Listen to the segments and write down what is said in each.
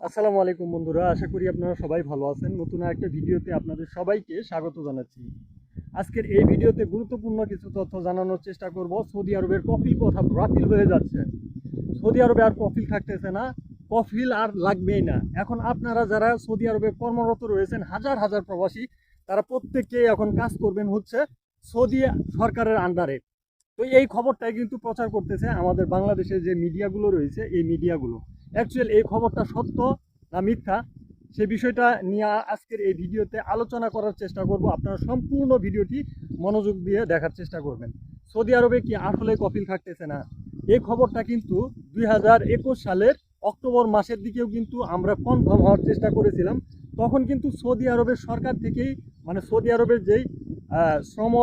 আসসালামু আলাইকুম বন্ধুরা, আশা করি আপনারা সবাই ভালো আছেন। নতুন একটা ভিডিওতে আপনাদের সবাইকে স্বাগত জানাচ্ছি। আজকের এই ভিডিওতে গুরুত্বপূর্ণ কিছু তথ্য জানানোর চেষ্টা করব। সৌদি আরবের কফিল কথা বাতিল হয়ে যাচ্ছে। সৌদি আরবে আর কফিল থাকতেছে না, কফিল আর লাগবেই না। এখন আপনারা যারা সৌদি আরবে কর্মরত রয়েছেন, হাজার হাজার প্রবাসী, তারা প্রত্যেককেই এখন কাজ করবেন হচ্ছে সৌদি সরকারের আন্ডারে তো এই খবরটাই কিন্তু প্রচার করতেছে আমাদের বাংলাদেশের যে মিডিয়াগুলো রয়েছে, এই মিডিয়াগুলো। অ্যাকচুয়াল এই খবরটা সত্য না মিথ্যা, সে বিষয়টা নিয়ে আজকের এই ভিডিওতে আলোচনা করার চেষ্টা করব। আপনারা সম্পূর্ণ ভিডিওটি মনোযোগ দিয়ে দেখার চেষ্টা করবেন। সৌদি আরবে কি আসলে কপিল থাকতেছে না? এই খবরটা কিন্তু দুই হাজার একুশ সালের অক্টোবর মাসের দিকেও কিন্তু আমরা কনফার্ম হওয়ার চেষ্টা করেছিলাম। তখন কিন্তু সৌদি আরবের সরকার থেকেই মানে সৌদি আরবের যেই শ্রম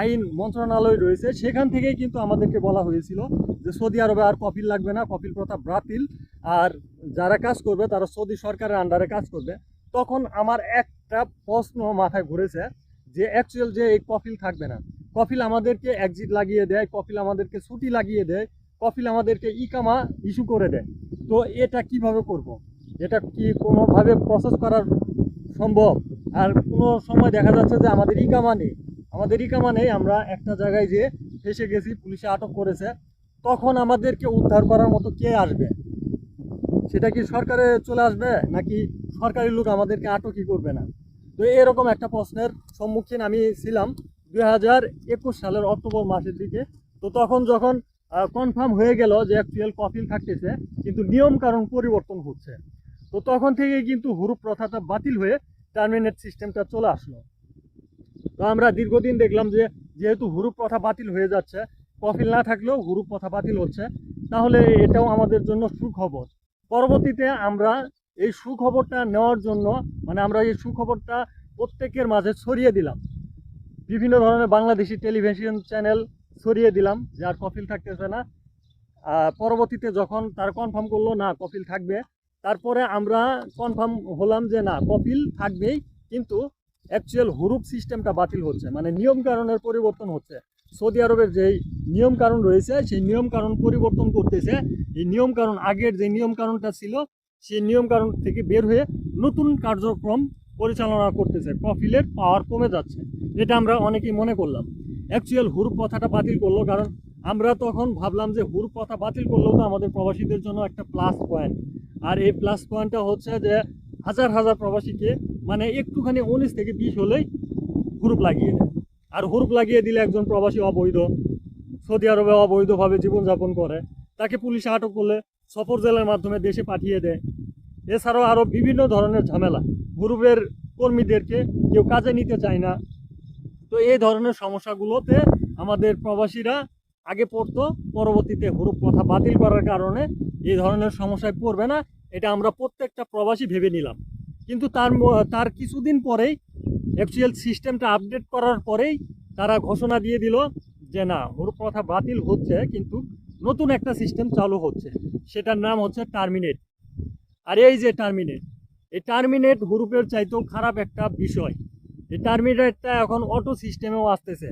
আইন মন্ত্রণালয় রয়েছে, সেখান থেকেই কিন্তু আমাদেরকে বলা হয়েছিল যে সৌদি আরবে আর কপিল লাগবে না, কপিল প্রথা বাতিল আর যারা কাজ করবে, তারা সৌদি সরকারের আন্ডারে কাজ করবে। তখন আমার একটা প্রশ্ন মাথায় ঘুরেছে যে অ্যাকচুয়াল যে এই কফিল থাকবে না কফিল আমাদেরকে একজিট লাগিয়ে দেয় কফিল আমাদেরকে ছুটি লাগিয়ে দেয় কফিল আমাদেরকে ইকামা ইস্যু করে দেয়। তো এটা কীভাবে করব। এটা কি কোনোভাবে প্রসেস করার সম্ভব। আর কোনো সময় দেখা যাচ্ছে যে আমাদের ইকামা নেই। আমাদের ইকামা নেই, আমরা একটা জায়গায় যে ফেসে গেছি, পুলিশে আটক করেছে। তখন আমাদেরকে উদ্ধার করার মতো কে আসবে? সেটা কি সরকারে চলে আসবে, নাকি সরকারি লোক আমাদেরকে আটকই করবে না? তো এরকম একটা প্রশ্নের সম্মুখীন আমি ছিলাম দুই হাজার একুশ সালের অক্টোবর মাসের দিকে। তো তখন যখন কনফার্ম হয়ে গেল যে অ্যাকচুয়াল কফিল থাকতেছে, কিন্তু নিয়ম কারণ পরিবর্তন হচ্ছে। তো তখন থেকেই কিন্তু হুরুপ প্রথাটা বাতিল হয়ে টার্মিনেট সিস্টেমটা চলে আসলো। তো আমরা দীর্ঘদিন দেখলাম যে, যেহেতু হুরুপ প্রথা বাতিল হয়ে যাচ্ছে, কফিল না থাকলেও হুরুপ প্রথা বাতিল হচ্ছে, তাহলে এটাও আমাদের জন্য সুখবর। পরবর্তীতে আমরা এই সুখবরটা নেওয়ার জন্য মানে আমরা এই সুখবরটা প্রত্যেকের মাঝে ছড়িয়ে দিলাম। বিভিন্ন ধরনের বাংলাদেশি টেলিভিশন চ্যানেল ছড়িয়ে দিলাম যে আর কফিল থাকতেছে না। পরবর্তীতে যখন তার কনফার্ম করল, না, কফিল থাকবে তারপরে আমরা কনফার্ম হলাম যে না কফিল থাকবেই, কিন্তু অ্যাকচুয়াল হুরুপ সিস্টেমটা বাতিল হচ্ছে মানে নিয়ম কারণের পরিবর্তন হচ্ছে। সৌদি আরবের যেই নিয়ম কারণ রয়েছে, সেই নিয়ম কারণ পরিবর্তন করতেছে। এই নিয়ম কারণ আগের যে নিয়ম কারণটা ছিল, সেই নিয়ম কারণ থেকে বের হয়ে নতুন কার্যক্রম পরিচালনা করতেছে। কফিলের পাওয়ার কমে যাচ্ছে, যেটা আমরা অনেকেই মনে করলাম। অ্যাকচুয়াল হুরুপ কথাটা বাতিল করল, কারণ আমরা তখন ভাবলাম যে হুরুপ কথা বাতিল করলেও তো আমাদের প্রবাসীদের জন্য একটা প্লাস পয়েন্ট আর এই প্লাস পয়েন্টটা হচ্ছে যে হাজার হাজার প্রবাসীকে মানে একটুখানি উনিশ থেকে বিশ হলেই হুরুপ লাগিয়ে দেয়। আর হুরুপ লাগিয়ে দিলে একজন প্রবাসী অবৈধ, সৌদি আরবে অবৈধভাবে জীবনযাপন করে, তাকে পুলিশে আটক করলে সফর জেলের মাধ্যমে দেশে পাঠিয়ে দেয়। এছাড়াও আরও বিভিন্ন ধরনের ঝামেলা, গ্রুপের কর্মীদেরকে কেউ কাজে নিতে চায় না। তো এই ধরনের সমস্যাগুলোতে আমাদের প্রবাসীরা আগে পড়তো, পরবর্তীতে হুরুপ কথা বাতিল করার কারণে এই ধরনের সমস্যায় পড়বে না। এটা আমরা প্রত্যেকটা প্রবাসী ভেবে নিলাম। কিন্তু তার তার কিছুদিন পরেই অ্যাকচুয়াল সিস্টেমটা আপডেট করার পরেই তারা ঘোষণা দিয়ে দিল যে না, হুরুপ কথা বাতিল হচ্ছে, কিন্তু নতুন একটা সিস্টেম চালু হচ্ছে। সেটার নাম হচ্ছে টার্মিনেট আর এই যে টার্মিনেট এই টার্মিনেট গ্রুপের চাইতেও খারাপ একটা বিষয়। এই টার্মিনেটটা এখন অটো সিস্টেমেও আসতেছে।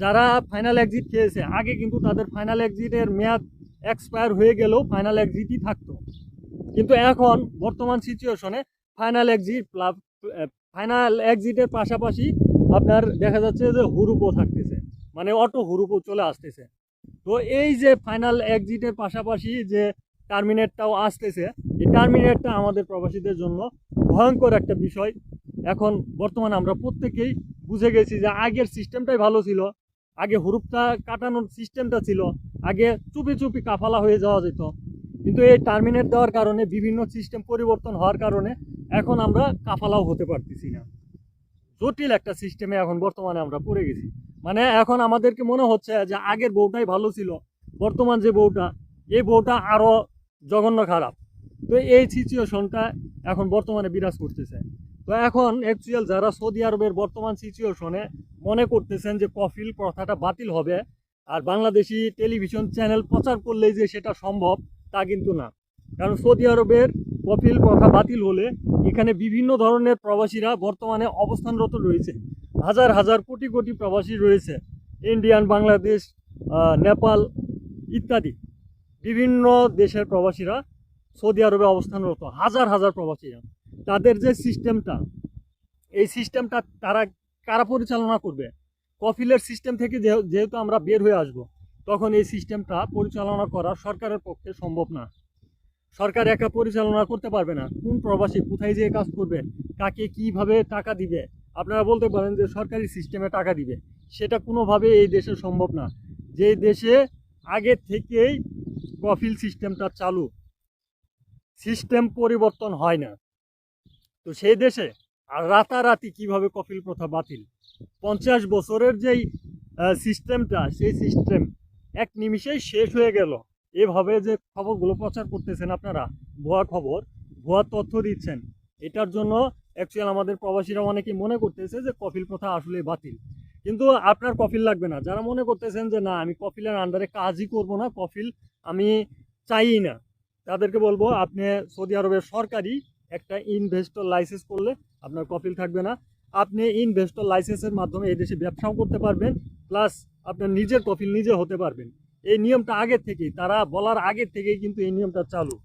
যারা ফাইনাল এক্সিট খেয়েছে, আগে কিন্তু তাদের ফাইনাল এক্সিটের মেয়াদ এক্সপায়ার হয়ে গেলেও ফাইনাল এক্সিটই থাকতো। কিন্তু এখন বর্তমান সিচুয়েশনে ফাইনাল এক্সিট ফাইনাল এক্সিটের পাশাপাশি আপনার দেখা যাচ্ছে যে হুরুপও থাকতেছে মানে অটো হুরুপও চলে আসতেছে। তো এই যে ফাইনাল এক্সিটের পাশাপাশি যে টার্মিনেটটাও আসতেছে, এই টার্মিনেটটা আমাদের প্রবাসীদের জন্য ভয়ঙ্কর একটা বিষয়। এখন বর্তমানে আমরা প্রত্যেকেই বুঝে গেছি যে আগের সিস্টেমটাই ভালো ছিল আগে হুরুপটা কাটানোর সিস্টেমটা ছিল, আগে চুপি চুপি কাফালা হয়ে যাওয়া যেত। কিন্তু এই টার্মিনেট দেওয়ার কারণে, বিভিন্ন সিস্টেম পরিবর্তন হওয়ার কারণে এখন আমরা কাফালাও হতে পারতেছি না। জটিল একটা সিস্টেমে এখন বর্তমানে আমরা পড়ে গেছি। মানে এখন আমাদেরকে মনে হচ্ছে যে আগের বউটাই ভালো ছিল, বর্তমান যে বউটা, এই বউটা আরও জঘন্য খারাপ। তো এই সিচুয়েশনটা এখন বর্তমানে বিরাজ করতেছে। তো এখন অ্যাকচুয়াল যারা সৌদি আরবের বর্তমান সিচুয়েশনে মনে করতেছেন যে কফিল প্রথাটা বাতিল হবে, আর বাংলাদেশি টেলিভিশন চ্যানেল প্রচার করলেই যে সেটা সম্ভব, তা কিন্তু না। কারণ সৌদি আরবের কফিল প্রথা বাতিল হলে এখানে বিভিন্ন ধরনের প্রবাসীরা বর্তমানে অবস্থানরত রয়েছে। হাজার হাজার কোটি কোটি প্রবাসী রয়েছে ইন্ডিয়ান বাংলাদেশ নেপাল ইত্যাদি। বিভিন্ন দেশের প্রবাসীরা সৌদি আরবে অবস্থানরত, হাজার হাজার প্রবাসীরা। তাদের যে সিস্টেমটা, এই সিস্টেমটা তারা কারা পরিচালনা করবে? কফিলের সিস্টেম থেকে যেহেতু আমরা বের হয়ে আসব, তখন এই সিস্টেমটা পরিচালনা করা সরকারের পক্ষে সম্ভব না। সরকার একা পরিচালনা করতে পারবে না। কোন প্রবাসী কোথায় যেয়ে কাজ করবে? কাকে কীভাবে টাকা দিবে? আপনারা বলতে পারেন যে সরকারি সিস্টেমে টাকা দিবে। সেটা কোনোভাবে এই দেশে সম্ভব না। যে দেশে আগে থেকেই কফিল সিস্টেমটা চালু, সিস্টেম পরিবর্তন হয় না। তো সেই দেশে আর রাতারাতি কীভাবে কফিল প্রথা বাতিল? পঞ্চাশ বছরের যেই সিস্টেমটা সেই সিস্টেম এক নিমিষেই শেষ হয়ে গেল। এভাবে যে খবরগুলো প্রচার করতেছেন আপনারা, ভুয়া খবর, ভুয়া তথ্য দিচ্ছেন, এটার জন্য অ্যাকচুয়াল আমাদের প্রবাসীরা অনেকে মনে করতেছে যে কফিল প্রথা আসলে বাতিল। কিন্তু আপনার কফিল লাগবে না। যারা মনে করতেছেন যে না, আমি কফিলের আন্ডারে কাজই করব না কফিল আমি চাই না। তাদেরকে বলব, আপনি সৌদি আরবের সরকারি একটা ইনভেস্টর লাইসেন্স করলে আপনার কফিল থাকবে না। আপনি ইনভেস্টর লাইসেন্সের মাধ্যমে এই দেশে ব্যবসাও করতে পারবেন প্লাস আপনার নিজের কফিল নিজে হতে পারবেন। এই নিয়মটা আগের থেকেই, তারা বলার আগের থেকেই কিন্তু এই নিয়মটা চালু।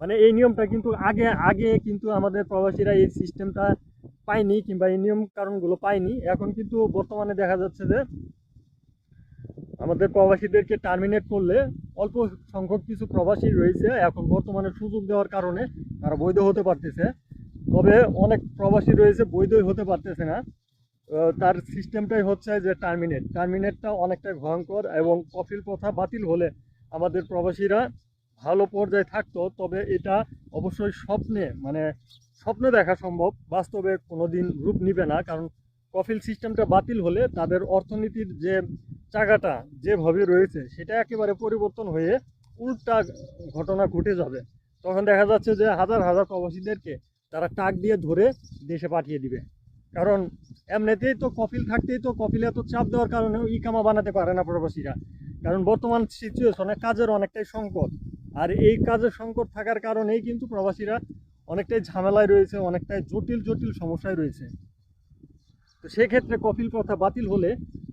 মানে এই নিয়মটা কিন্তু আগে আগে কিন্তু আমাদের প্রবাসীরা এই সিস্টেমটা পায়নি কিংবা এই নিয়ম কারণগুলো পায়নি। এখন কিন্তু বর্তমানে দেখা যাচ্ছে যে আমাদের প্রবাসীদেরকে টার্মিনেট করলে অল্প সংখ্যক কিছু প্রবাসী রয়েছে। এখন বর্তমানে সুযোগ দেওয়ার কারণে তারা বৈধ হতে পারতেছে। তবে অনেক প্রবাসী রয়েছে বৈধই হতে পারতেছে না। তার সিস্টেমটাই হচ্ছে যে টার্মিনেট টার্মিনেটটা অনেকটাই ভয়ঙ্কর এবং কফিল প্রথা বাতিল হলে আমাদের প্রবাসীরা ভালো পর্যায়ে থাকতো। তবে এটা অবশ্যই স্বপ্নে মানে স্বপ্নে দেখা সম্ভব। বাস্তবে কোনো দিন রূপ নিবে না। কারণ কফিল সিস্টেমটা বাতিল হলে তাদের অর্থনীতির যে চাকাটা যেভাবে রয়েছে, সেটা একেবারে পরিবর্তন হয়ে উল্টা ঘটনা ঘটে যাবে। তখন দেখা যাচ্ছে যে হাজার হাজার প্রবাসীদেরকে তারা টাক দিয়ে ধরে দেশে পাঠিয়ে দিবে। কারণ এমনিতেই তো কফিল থাকতেই তো কফিলে এত চাপ দেওয়ার কারণেও ইকামা বানাতে পারে না প্রবাসীরা। কারণ বর্তমান সিচুয়েশনে কাজের অনেকটাই সংকট। আর এই কাজের সংকট থাকার কারণেই কিন্তু প্রবাসীরা অনেকটাই ঝামেলায় রয়েছে, অনেকটাই জটিল জটিল সমস্যায় রয়েছে। তো সেক্ষেত্রে কফিল প্রথা বাতিল হলে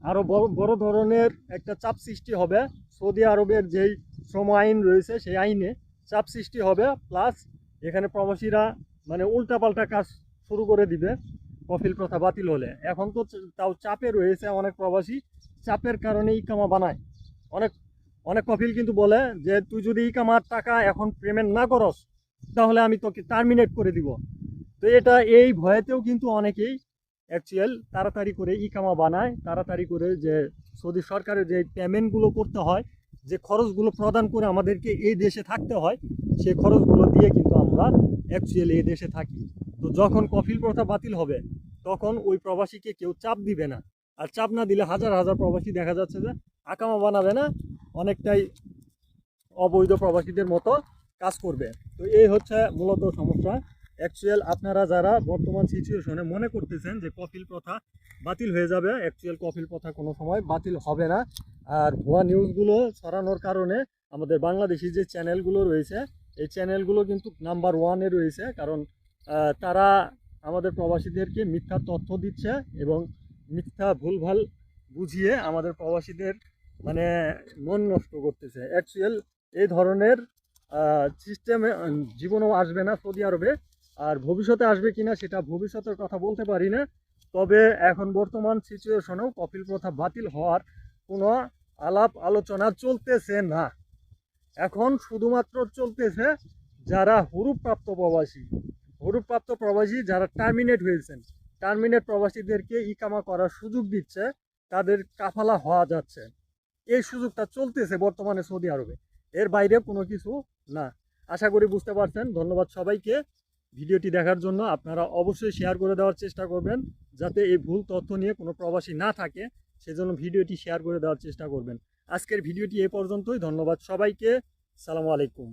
আরও বড় বড় ধরনের একটা চাপ সৃষ্টি হবে। সৌদি আরবের যেই শ্রম আইন রয়েছে, সেই আইনে চাপ সৃষ্টি হবে। প্লাস এখানে প্রবাসীরা মানে উল্টাপাল্টা কাজ শুরু করে দিবে কফিল প্রথা বাতিল হলে। এখন তো তাও চাপে রয়েছে অনেক প্রবাসী। চাপের কারণে ইকামা বানায়। অনেক অনেক কফিল কিন্তু বলে যে, তুই যদি ইকামার টাকা এখন পেমেন্ট না করস, তাহলে আমি তোকে টার্মিনেট করে দিব। তো এটা এই ভয়েতেও কিন্তু অনেকেই অ্যাকচুয়াল তাড়াতাড়ি করে ইকামা বানায়, তাড়াতাড়ি করে যে সৌদি সরকারের যে পেমেন্টগুলো করতে হয়, যে খরচগুলো প্রদান করে আমাদেরকে এই দেশে থাকতে হয়, সেই খরচগুলো দিয়ে কিন্তু আমরা অ্যাকচুয়ালি এই দেশে থাকি। তো যখন কফিল প্রথা বাতিল হবে, তখন ওই প্রবাসীকে কেউ চাপ দিবে না। আর চাপ না দিলে হাজার হাজার প্রবাসী দেখা যাচ্ছে যে আকামা বানাবে না, অনেকটাই অবৈধ প্রবাসীদের মতো কাজ করবে। তো এই হচ্ছে মূলত সমস্যা। অ্যাকচুয়াল আপনারা যারা বর্তমান সিচুয়েশনে মনে করতেছেন যে কফিল প্রথা বাতিল হয়ে যাবে অ্যাকচুয়াল কফিল প্রথা কোনো সময় বাতিল হবে না। আর ভুয়া নিউজগুলো ছড়ানোর কারণে আমাদের বাংলাদেশি যে চ্যানেলগুলো রয়েছে, এই চ্যানেলগুলো কিন্তু নাম্বার ওয়ানে রয়েছে। কারণ তারা আমাদের প্রবাসীদেরকে মিথ্যা তথ্য দিচ্ছে এবং মিথ্যা ভুলভাল বুঝিয়ে আমাদের প্রবাসীদের মানে মন নষ্ট করতেছে। অ্যাকচুয়াল এই ধরনের সিস্টেমে জীবনেও আসবে না সৌদি আরবে। আর ভবিষ্যতে আসবে কিনা সেটা ভবিষ্যতের কথা বলতে পারি না। তবে এখন বর্তমান সিচুয়েশনেও কপিল প্রথা বাতিল হওয়ার কোনো আলাপ আলোচনা চলতেছে না। এখন শুধুমাত্র চলতেছে যারা হুরুপ্রাপ্ত প্রবাসী। হুরুপ্রাপ্ত প্রবাসী যারা টার্মিনেট হয়েছেন। টার্মিনেট প্রবাসীদেরকে ইকামা করার সুযোগ দিচ্ছে, তাদের কাফালা হওয়া যাচ্ছে। এই সুযোগটা চলতেছে বর্তমানে সৌদি আরবে। এর বাইরে কোনো কিছু না। আশা করি বুঝতে পারছেন। ধন্যবাদ সবাইকে। ভিডিওটি দেখার জন্য আপনারা অবশ্যই শেয়ার করে দেওয়ার চেষ্টা করবেন, যাতে এই ভুল তথ্য নিয়ে কোনো প্রবাসী না থাকে, সেজন্য ভিডিওটি শেয়ার করে দেওয়ার চেষ্টা করবেন। আজকের ভিডিওটি এ পর্যন্তই, ধন্যবাদ সবাইকে, সালামু আলাইকুম।